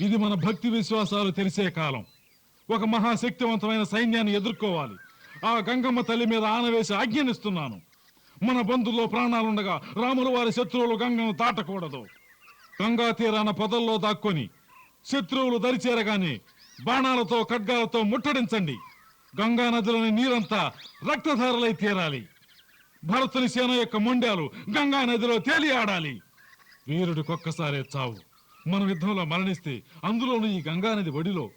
ఇది మన భక్తి విశ్వాసాలు తెలిసే కాలం. ఒక మహాశక్తివంతమైన సైన్యాన్ని ఎదుర్కోవాలి. ఆ గంగమ్మ తల్లి మీద ఆనవేసి ఆజ్ఞనిస్తున్నాను. మన బంధుల్లో ప్రాణాలుండగా రాముల వారి శత్రువులు గంగను దాటకూడదు. గంగా తీరాన పొదల్లో దాక్కొని శత్రువులు దరిచేరగానే బాణాలతో ఖడ్గాలతో ముట్టడించండి. గంగా నదిలోని నీరంతా రక్తధారలై తీరాలి. భరతుని సేన యొక్క మొండాలు గంగా నదిలో తేలియాడాలి వీరుడికొక్కసారే చావు. మనం యుద్ధంలో మరణిస్తే అందులోనూ ఈ గంగా నది ఒడిలో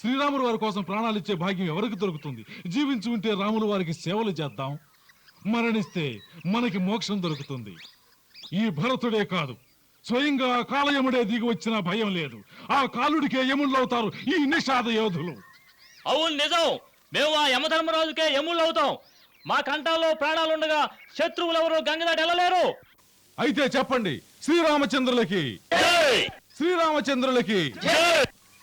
శ్రీరాములు వారి కోసం ప్రాణాలిచ్చే భాగ్యం ఎవరికి దొరుకుతుంది? జీవించి ఉంటే రాములు వారికి సేవలు చేద్దాం. మరణిస్తే మనకి మోక్షం దొరుకుతుంది. ఈ భరతుడే కాదు. స్వయంగా కాలయముడే దిగి వచ్చిన భయం లేదు. ఆ కాలుడికే యముళ్ళవుతారు ఈ నిషాద యోధులు. అవును నిజం. మేము ఆ యమధర్మరాజుకే యముళ్ళు అవుతాం మా కంఠాల్లో ప్రాణాలుండగా శత్రువులు ఎవరు గంగదాటి వెళ్ళలేరు. అయితే చెప్పండి శ్రీరామచంద్రులకి. శ్రీరామచంద్రులకి.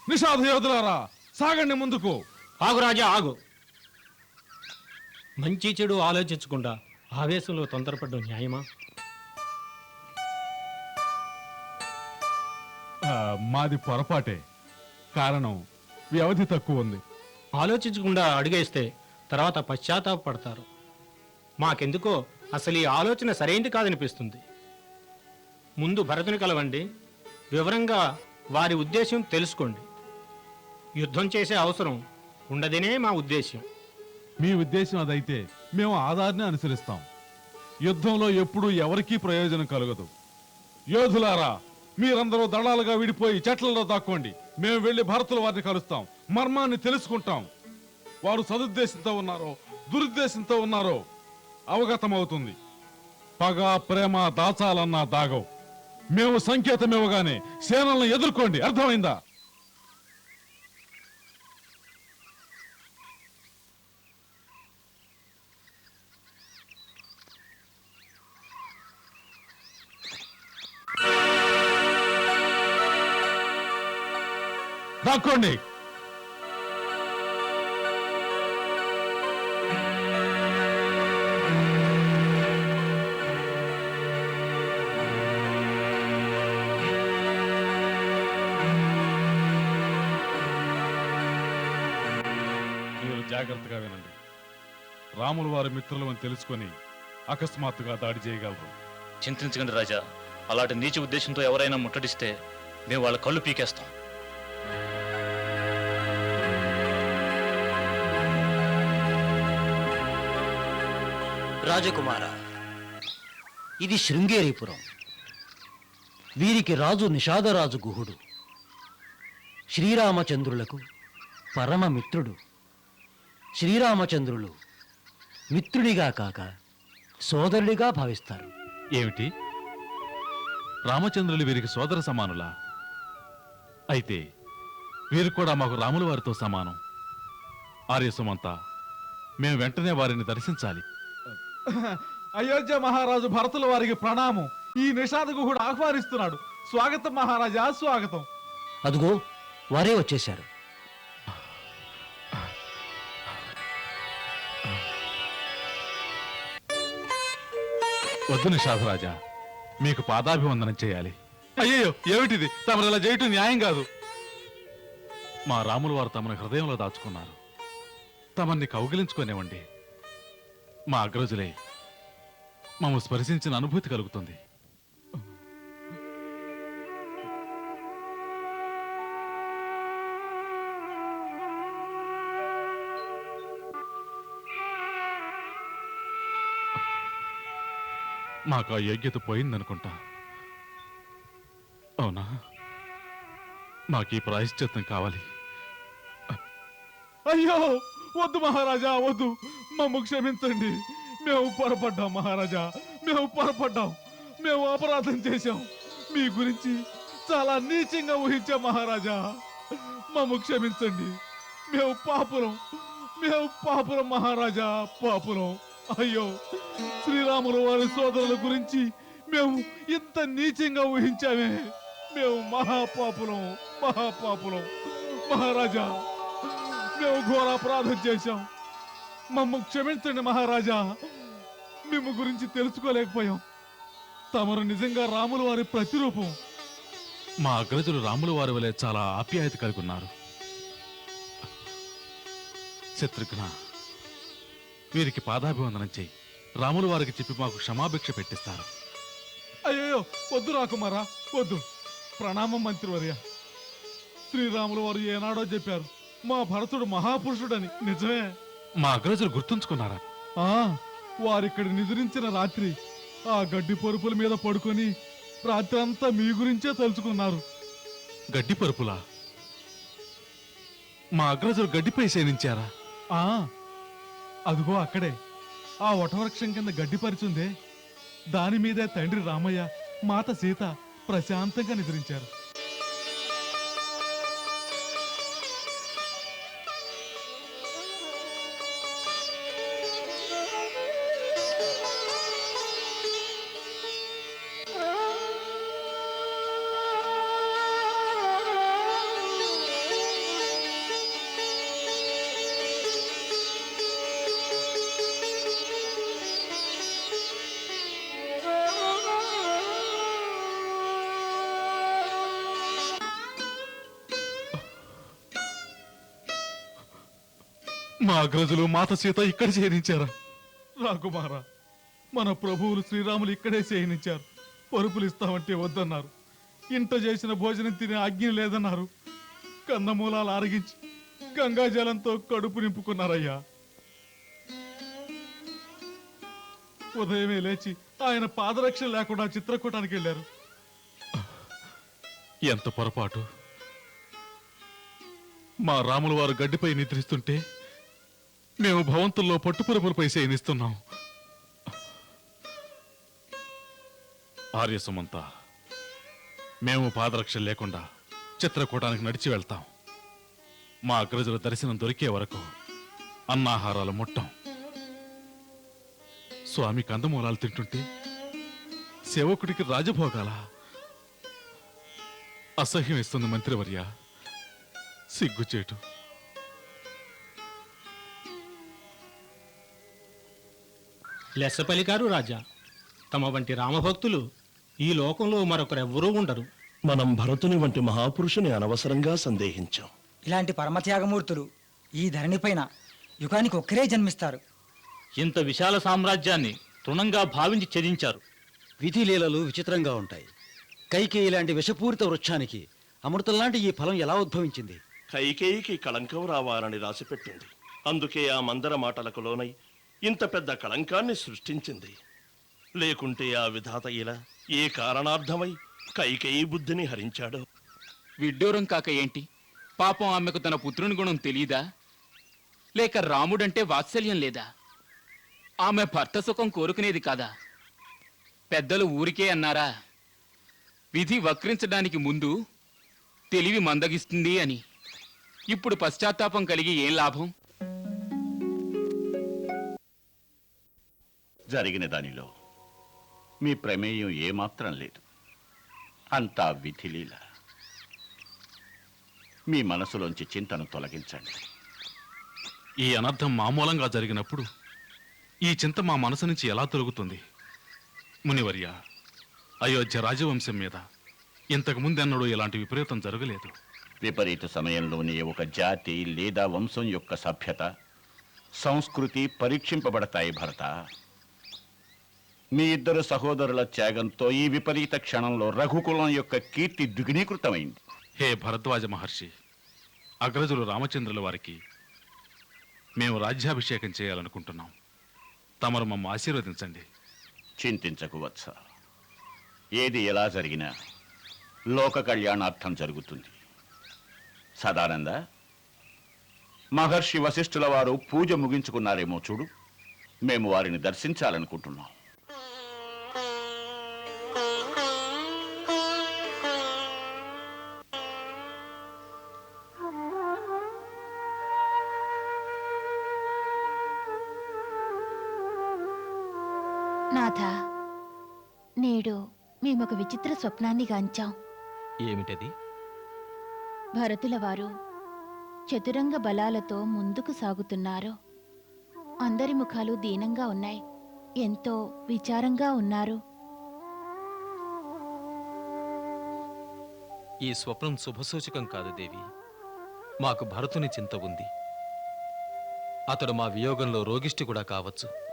నిషాద యోధులారా సాగండి ముందుకు. ఆగు రాజా ఆగు. మంచి చెడు ఆలోచించకుండా ఆవేశంలో తొందరపడ్డం న్యాయమా? ఆ, మాది పొరపాటే. కారణం వ్యవధి తక్కువ ఉంది. ఆలోచించకుండా అడిగేస్తే తర్వాత పశ్చాత్తాపడతారు మాకెందుకో అసలు ఈ ఆలోచన సరైంది కాదనిపిస్తుంది. ముందు భరతుని కలవండి వివరంగా వారి ఉద్దేశం తెలుసుకోండి. యుద్ధం చేసే అవసరం ఉండదనే మా ఉద్దేశం మీ ఉద్దేశం అదైతే మేము ఆధార్ని అనుసరిస్తాం. యుద్ధంలో ఎప్పుడూ ఎవరికీ ప్రయోజనం కలగదు. యోధులారా మీరందరూ దళాలుగా విడిపోయి చెట్లలో దాక్కోండి. మేము వెళ్ళి భారతుల వారిని కలుస్తాం. మర్మాన్ని తెలుసుకుంటాం. వారు సదుద్దేశంతో ఉన్నారో దురుద్దేశంతో ఉన్నారో అవగతమవుతుంది. పగ ప్రేమ దాచాలన్నా దాగవు. మేము సంకేతం ఇవ్వగానే సేనలను ఎదుర్కోండి. అర్థమైందా? దాక్కోండి జాగ్రత్తగా వినండి. రాములు వారి మిత్రులు అని తెలుసుకొని అకస్మాత్తుగా దాడి చేయగలరు. చింతించకండి రాజా. అలాంటి నీచ ఉద్దేశంతో ఎవరైనా ముట్టడిస్తే మేము వాళ్ళ కళ్ళు పీకేస్తాం. రాజకుమార ఇది శృంగేరీపురం. వీరికి రాజు నిషాదరాజు గుహుడు. శ్రీరామచంద్రులకు పరమ మిత్రుడు. శ్రీరామచంద్రులు మిత్రుడిగా కాక సోదరుడిగా భావిస్తారు. ఏమిటి? రామచంద్రులు వీరికి సోదర సమానులా? అయితే వీరు కూడా మాకు రాముల వారితో సమానం. ఆర్యసుమంతా మేము వెంటనే వారిని దర్శించాలి. అయోధ్య మహారాజు భరతుల వారికి ప్రణామం. ఈ నిషాద గుహుడు ఆహ్వానిస్తున్నాడు. స్వాగతం మహారాజా స్వాగతం. అదుగో వారే వచ్చేశారు. వద్దు నిషాదరాజా మీకు పాదాభివందనం చేయాలి. అయ్యో ఏమిటిది? తమరు ఇలా చేయటం న్యాయం కాదు. మా రాముల వారు తమను హృదయంలో దాచుకున్నారు. తమన్ని కౌగిలించుకోనివ్వండి మా అగ్రజులే మమ్మ స్పర్శించిన అనుభూతి కలుగుతుంది. మాకు ఆ యోగ్యత పోయిందనుకుంటా. అవునా? మాకు ఈ ప్రాయశ్చిత్తం కావాలి. అయ్యో వద్దు మహారాజా వద్దు. మమ్మ క్షమించండి. మేము పొరపడ్డాం మహారాజా. మేము పొరపడ్డాం. మేము అపరాధం చేశాం. మీ గురించి చాలా నీచంగా ఊహించాం మహారాజా. మమ్మ క్షమించండి. మేము పాపురం మేము పాపురం మహారాజా పాపురం అయ్యో శ్రీరాములు వారి సోదరుల గురించి మేము ఇంత నీచంగా ఊహించామే. మేము మహాపాపులం మహాపాపులం మహారాజా. మేము ఘోర అపరాధం చేశాం. మమ్మల్ని క్షమించండి మహారాజా. మేము గురించి తెలుసుకోలేకపోయాం. తమరు నిజంగా రాముల వారి ప్రతిరూపం. మా అగ్రజులు రాముల వారి వలె చాలా ఆప్యాయత కలిగి ఉన్నారు శత్రుఘ్న వీరికి పాదాభివందనం చెయ్యి. రాముల వారికి చెప్పి మాకు క్షమాభిక్ష పెట్టిస్తారు. అయ్యో వద్దు రాకుమారా వద్దు. ప్రణామం మంత్రివర్య. శ్రీరాములు వారు ఏనాడో చెప్పారు మా భరతుడు మహాపురుషుడని. నిజమే? మా అగ్రజులు గుర్తుంచుకున్నారా? ఆ వారిక్కడ నిద్రించిన రాత్రి ఆ గడ్డి పరుపుల మీద పడుకొని రాత్రి అంతా మీ గురించే తలుచుకున్నారు. గడ్డి పరుపులా? మా అగ్రజులు గడ్డిపై శయనించారా ఆ అదిగో అక్కడే. ఆ వటవృక్షం కింద గడ్డి దానిమీదే దాని తండ్రి రామయ్య మాత సీత ప్రశాంతంగా నిద్రించారు. మా అగ్రజులు మాత సీత ఇక్కడ శయనించారా రాకుమారా మన ప్రభువులు శ్రీరాములు ఇక్కడే చేయనిచ్చారు పరుపులు ఇస్తామంటే వద్దన్నారు. ఇంట చేసిన భోజనం తినే ఆజ్ఞ లేదన్నారు. కందమూలాలు ఆరగించి గంగాజలంతో కడుపు నింపుకున్నారయ్యా. ఉదయమే లేచి ఆయన పాదరక్ష లేకుండా చిత్రకూటానికి వెళ్ళారు. ఎంత పొరపాటు? మా రాముల వారు గడ్డిపై నిద్రిస్తుంటే మేము భవంతుల్లో పట్టుపురపులపై శయనిస్తున్నాం ఆర్య సుమంత మేము పాదరక్ష లేకుండా చిత్రకూటానికి నడిచి వెళ్తాం. మా అగ్రజుల దర్శనం దొరికే వరకు అన్నాహారాలు ముట్టం. స్వామి కందమూలాలు తింటుంటే సేవకుడికి రాజభోగాల అసహ్యం ఇస్తుంది మంత్రివర్య. సిగ్గుచేటు. లెస్స పలికారు రాజా. తమ వంటి రామభక్తులు ఈ లోకంలో మరొకరెవ్వరూ ఉండరు. మనం భరతుని వంటి మహాపురుషుని అనవసరంగా సందేహించాం. ఇలాంటి పరమత్యాగమూర్తులు ఈ ధరణిపైన యుగానికి ఒక్కరే జన్మిస్తారు. ఇంత విశాల సామ్రాజ్యాన్ని తృణంగా భావించి ఛేదించారు. విధి లీలలు విచిత్రంగా ఉంటాయి. కైకేయి లాంటి విషపూరిత వృక్షానికి అమృతం లాంటి ఈ ఫలం ఎలా ఉద్భవించింది? కైకేయికి కళంకం రావాలని రాసిపెట్టింది. అందుకే ఆ మందర మాటలకు లోనై ఇంత పెద్ద కళంకాన్ని సృష్టించింది. లేకుంటే ఆ విధాత ఇలా ఏ కారణార్థమై కైకేయి బుద్ధిని హరించాడో? విడ్డూరం కాక ఏంటి? పాపం ఆమెకు తన పుత్రుని గుణం తెలీదా? లేక రాముడంటే వాత్సల్యం లేదా? ఆమె భర్త సుఖం కోరుకునేది కాదా? పెద్దలు ఊరికే అన్నారా విధి వక్రించడానికి ముందు తెలివి మందగిస్తుంది అని. ఇప్పుడు పశ్చాత్తాపం కలిగి ఏం లాభం? జరిగిన దానిలో మీ ప్రమేయం ఏమాత్రం లేదు. అంతా విధిలీల. మీ మనసులోంచి చింతను తొలగించండి. ఈ అనర్థం మామూలంగా జరిగినప్పుడు ఈ చింత మా మనసు నుంచి ఎలా తొలగుతుంది? మునివర్య అయోధ్య రాజవంశం మీద ఇంతకు ముందెన్నడూ ఇలాంటి విపరీతం జరగలేదు. విపరీత సమయంలోనే ఒక జాతి లేదా వంశం యొక్క సభ్యత సంస్కృతి పరీక్షింపబడతాయి భరత. మీ ఇద్దరు సహోదరుల త్యాగంతో ఈ విపరీత క్షణంలో రఘుకులం యొక్క కీర్తి ద్విగుణీకృతమైంది. హే భరద్వాజ మహర్షి అగ్రజులు రామచంద్రుల వారికి మేము రాజ్యాభిషేకం చేయాలనుకుంటున్నాం. తమరు మమ్మ ఆశీర్వదించండి. చింతించకు వత్స. ఏది ఎలా జరిగినా లోక కళ్యాణార్థం జరుగుతుంది. సదానంద మహర్షి వశిష్ఠుల వారు పూజ ముగించుకున్నారేమో చూడు. మేము వారిని దర్శించాలనుకుంటున్నాం. నాథ నేడు మేమొక విచిత్ర స్వప్నాన్ని గాంచాం. ఏమిటది? భరతుల వారు చతురంగ బలాలతో ముందుకు సాగుతున్నారు. అందరి ముఖాలు దీనంగా ఉన్నాయి. ఎంతో విచారంగా ఉన్నారు. ఈ స్వప్నం శుభసూచకం కాదు దేవి. మాకు భరతుని చింత ఉంది. అతడు మా వియోగంలో రోగిష్టి కూడా కావచ్చు.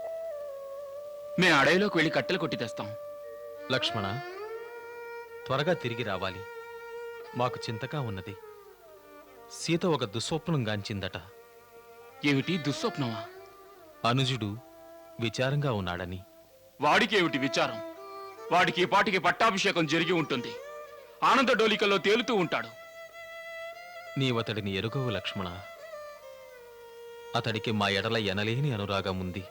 మేము అడవిలోకి వెళ్ళి కట్టెలు కొట్టి తెస్తాం. లక్ష్మణ త్వరగా తిరిగి రావాలి. మాకు చింతగా ఉన్నది. సీత ఒక దుస్వప్నం గాంచిందట. ఏమిటి దుస్వప్నమా? అనుజుడు విచారంగా ఉన్నాడని. వాడికి ఏమిటి విచారం? వాడికి పాటికి పట్టాభిషేకం జరిగి ఉంటుంది. ఆనంద డోలికల్లో తేలుతూ ఉంటాడు. నీవతడిని ఎరుగవు లక్ష్మణ. అతడికి మా ఎడల ఎనలేని అనురాగం ఉంది.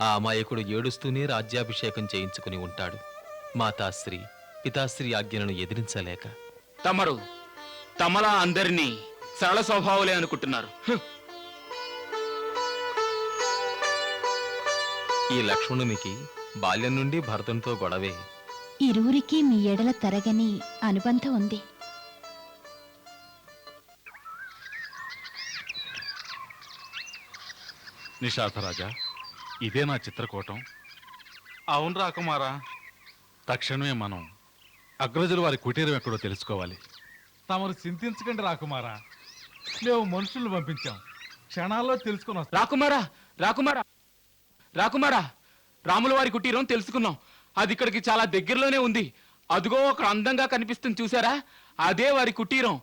ఆ అమాయకుడు ఏడుస్తూనే రాజ్యాభిషేకం చేయించుకుని ఉంటాడు. మాతాశ్రీ పితాశ్రీ ఆజ్ఞలను ఎదిరించలేక. తమరు తమలా అందరినీ సరళ స్వభావాలే అనుకుంటున్నారు. ఈ లక్ష్మణునికి బాల్యం నుండి భరతంతో గొడవే. ఇరువురికి మీ ఎడల తరగని అనుబంధం ఉంది. నిషాథరాజా ఇదే నా చిత్రకూటం. అవును రాకుమారా తక్షణమే మనం అగ్రజుల వారి కుటీరం ఎక్కడో తెలుసుకోవాలి. తమరు చింతించకండి రాకుమారా మేము మనుషుల్ని పంపించాం. క్షణాల్లో తెలుసుకుని వస్తాం. రాకుమారా రాకుమారా రాకుమారా రాముల వారి కుటీరం తెలుసుకున్నాం. అది ఇక్కడికి చాలా దగ్గరలోనే ఉంది. అదిగో అక్కడ అందంగా కనిపిస్తుంది చూసారా? అదే వారి కుటీరం.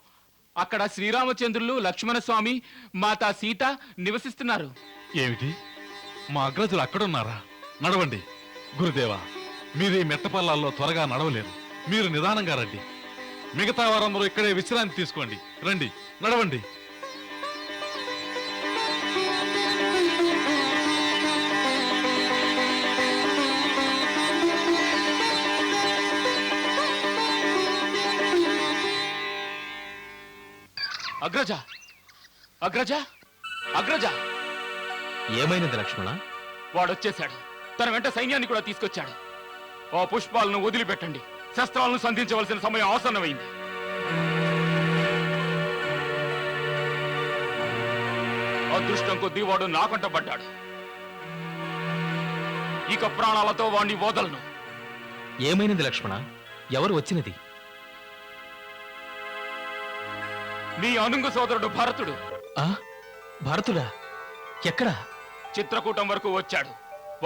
అక్కడ శ్రీరామచంద్రులు లక్ష్మణస్వామి మాతా సీత నివసిస్తున్నారు. ఏమిటి? మా అగ్రజులు అక్కడున్నారా? నడవండి. గురుదేవా మీరు ఈ మెట్టపల్లాల్లో త్వరగా నడవలేరు. మీరు నిదానంగా రండి. మిగతా వారందరూ ఇక్కడే విశ్రాంతి తీసుకోండి. రండి నడవండి. అగ్రజ అగ్రజ అగ్రజ. ఏమైనది లక్ష్మణ? వాడొచ్చేశాడు. తన వెంట సైన్యాన్ని కూడా తీసుకొచ్చాడు. ఆ పుష్పాలను వదిలిపెట్టండి. శస్త్రాలను సంధించవలసిన సమయం ఆసన్నమైంది. అదృష్టం కొద్దీ వాడు నాకంట పడ్డాడు ఇక ప్రాణాలతో వాణ్ణి వదలను. ఏమైనది లక్ష్మణ? ఎవరు వచ్చినది? నీ అనుంగు సోదరుడు భరతుడు. ఆ? భరతుడా? ఎక్కడా? చిత్రకూటం వరకు వచ్చాడు.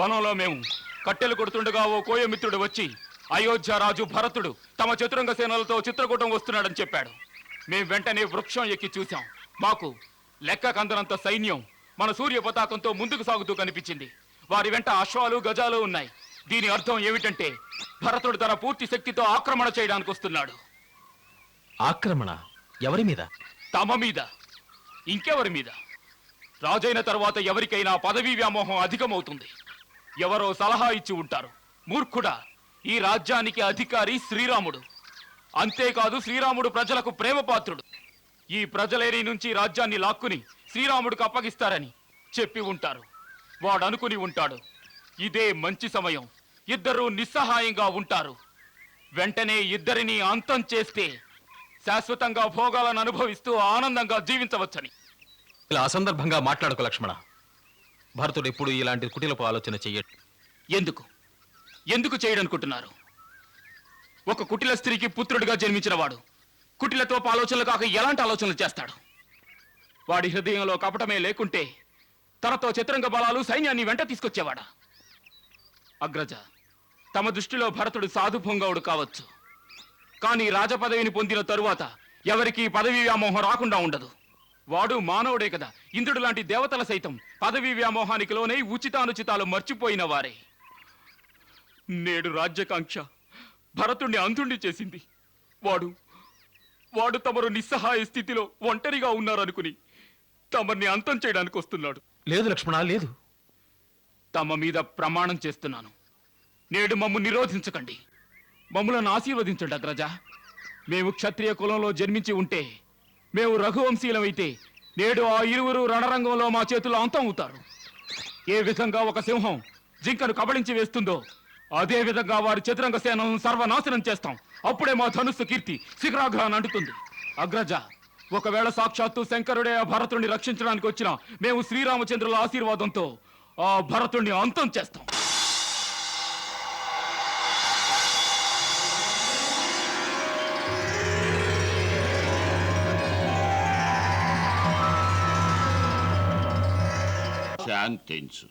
వనంలో మేము కట్టెలు కొడుతుండగా ఓ కోయమిత్రుడు వచ్చి అయోధ్య రాజు భరతుడు తమ చతురంగ సేనలతో చిత్రకూటం వస్తున్నాడని చెప్పాడు. మేం వెంటనే వృక్షం ఎక్కి చూశాం. మాకు లెక్క కందనంత సైన్యం మన సూర్య పతాకంతో ముందుకు సాగుతూ కనిపించింది. వారి వెంట అశ్వాలు గజాలు ఉన్నాయి. దీని అర్థం ఏమిటంటే భరతుడు తన పూర్తి శక్తితో ఆక్రమణ చేయడానికి వస్తున్నాడు. ఆక్రమణ ఎవరి మీద? తమ మీద. ఇంకెవరి మీద? రాజైన తర్వాత ఎవరికైనా పదవీ వ్యామోహం అధికమవుతుంది. ఎవరో సలహా ఇచ్చి ఉంటారు. మూర్ఖుడా ఈ రాజ్యానికి అధికారి శ్రీరాముడు. అంతేకాదు శ్రీరాముడు ప్రజలకు ప్రేమపాత్రుడు. ఈ ప్రజలేని నుంచి రాజ్యాన్ని లాక్కుని శ్రీరాముడికి అప్పగిస్తారని చెప్పి ఉంటారు. వాడు అనుకుని ఉంటాడు. ఇదే మంచి సమయం. ఇద్దరూ నిస్సహాయంగా ఉంటారు. వెంటనే ఇద్దరిని అంతం చేస్తే శాశ్వతంగా భోగాలను అనుభవిస్తూ ఆనందంగా జీవించవచ్చని. ఇలా అసందర్భంగా మాట్లాడకు లక్ష్మణ. భరతుడు ఎప్పుడు ఇలాంటి కుటిలపు ఆలోచన చెయ్యడు. ఎందుకు? ఎందుకు చేయడనుకుంటున్నారు? ఒక కుటిల స్త్రీకి పుత్రుడిగా జన్మించిన వాడు కుటిలతో ఆలోచనలు కాక ఎలాంటి ఆలోచనలు చేస్తాడు? వాడి హృదయంలో కపటమే లేకుంటే తనతో చతురంగ బలాలు సైన్యాన్ని వెంట తీసుకొచ్చేవాడా? అగ్రజ తమ దృష్టిలో భరతుడు సాధుభొంగవుడు కావచ్చు. కానీ రాజపదవిని పొందిన తరువాత ఎవరికీ పదవీ వ్యామోహం రాకుండా ఉండదు. వాడు మానవుడే కదా. ఇంద్రుడు లాంటి దేవతల సైతం పదవీ వ్యామోహానికి లోనై ఉచితానుచితాలు మర్చిపోయిన వారే. నేడు రాజ్యకాంక్ష భరతుణ్ణి అంధుణ్ణి చేసింది. వాడు వాడు తమరు నిస్సహాయ స్థితిలో ఒంటరిగా ఉన్నారనుకుని తమర్ని అంతం చేయడానికి వస్తున్నాడు. లేదు లక్ష్మణ లేదు. తమ మీద ప్రమాణం చేస్తున్నాను. నేడు మమ్ము నిరోధించకండి. మమ్ములను ఆశీర్వదించండి అగ్రజ. మేము క్షత్రియ కులంలో జన్మించి ఉంటే మేము రఘువంశీలమైతే నేడు ఆ ఇరువురు రణరంగంలో మా చేతుల్లో అంతం అవుతారు ఏ విధంగా ఒక సింహం జింకను కబళించి వేస్తుందో అదే విధంగా వారి చతురంగ సేనను సర్వనాశనం చేస్తాం. అప్పుడే మా ధనుస్సు కీర్తి శిఖరాగ్రహాన్ని అంటుతుంది. అగ్రజ ఒకవేళ సాక్షాత్తు శంకరుడే ఆ భరతుడిని రక్షించడానికి వచ్చిన మేము శ్రీరామచంద్రుల ఆశీర్వాదంతో ఆ భరతుడిని అంతం చేస్తాం. శాంతించు